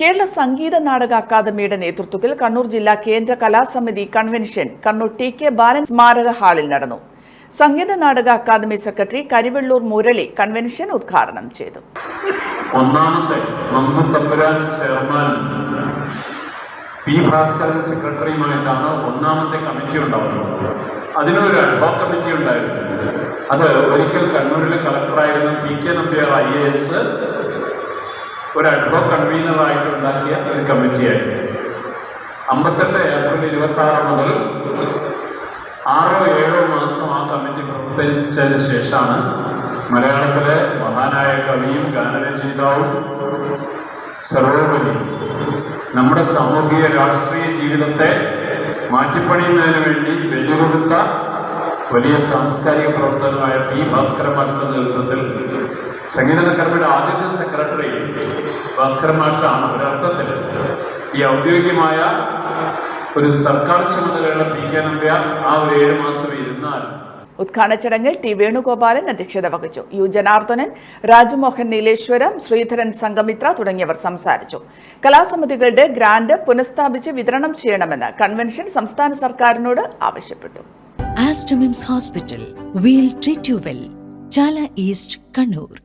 കേരള സംഗീത നാടക അക്കാദമിയുടെ നേതൃത്വത്തിൽ കണ്ണൂർ ജില്ലാ കേന്ദ്ര കലാസമിതി convention Kannur T K Balan സ്മാരക ഹാളിൽ നടന്നു. സംഗീത നാടക academy secretary Karivellur Murali convention ഉദ്ഘാടനം ചെയ്തു. ഒന്നാമത്തെ നമ്പു തമ്പുരാൻ ചെയർമാൻ പി ഭാസ്കരൻ സെക്രട്ടറിയുമായിട്ടാണ് ഒന്നാമത്തെ കമ്മിറ്റി ഉണ്ടാവുന്നത്. അതിനൊരു അഡ്വോ കമ്മിറ്റി ഉണ്ടായിരുന്നു. അത് ഒരിക്കൽ കണ്ണൂരിലെ കളക്ടറായിരുന്ന P K Nambiar I A S ഒരു അഡ്വോ കൺവീനറായിട്ട് ഉണ്ടാക്കിയ ഒരു കമ്മിറ്റിയായിരുന്നു അമ്പത്തെട്ട് ഏപ്രിൽ ഇരുപത്തി ആറ് മുതൽ ആറോ ഏഴോ മാസം ആ കമ്മിറ്റി പ്രവർത്തിച്ചതിന് ശേഷമാണ് മലയാളത്തിലെ മഹാനായ കവിയും ഗാനരചയിതാവും സർവോപരി നമ്മുടെ സാമൂഹിക രാഷ്ട്രീയ ജീവിതത്തെ മാറ്റിപ്പണിയുന്നതിന് വേണ്ടി വെല്ലുകൊടുത്ത വലിയ സാംസ്കാരിക പ്രവർത്തനമായ പി ഭാസ്കര മാഷിന്റെ നേതൃത്വത്തിൽ സംഗീത അക്കാദമിയുടെ ആദ്യത്തെ സെക്രട്ടറി ഭാസ്കര മാഷാണ് ഒരർത്ഥത്തിൽ ഈ ഔദ്യോഗികമായ ഒരു സർക്കാർ ചുമതലയുള്ള പി കെ നമ്പ്യാർ ആ ഒരു ഏഴ് മാസം ഇരുന്നാൽ ഉദ്ഘാടന ചടങ്ങിൽ ടി വേണുഗോപാലൻ അധ്യക്ഷത വഹിച്ചു യു ജനാർദ്ദനൻ രാജമോഹൻ നീലേശ്വരം ശ്രീധരൻ സംഗമിത്ര തുടങ്ങിയവർ സംസാരിച്ചു കലാസമിതികളുടെ ഗ്രാന്റ് പുനഃസ്ഥാപിച്ച് വിതരണം ചെയ്യണമെന്ന് കൺവെൻഷൻ സംസ്ഥാന സർക്കാരിനോട് ആവശ്യപ്പെട്ടു Aster MIMS hospital we'll treat you well. Chala east Kannur.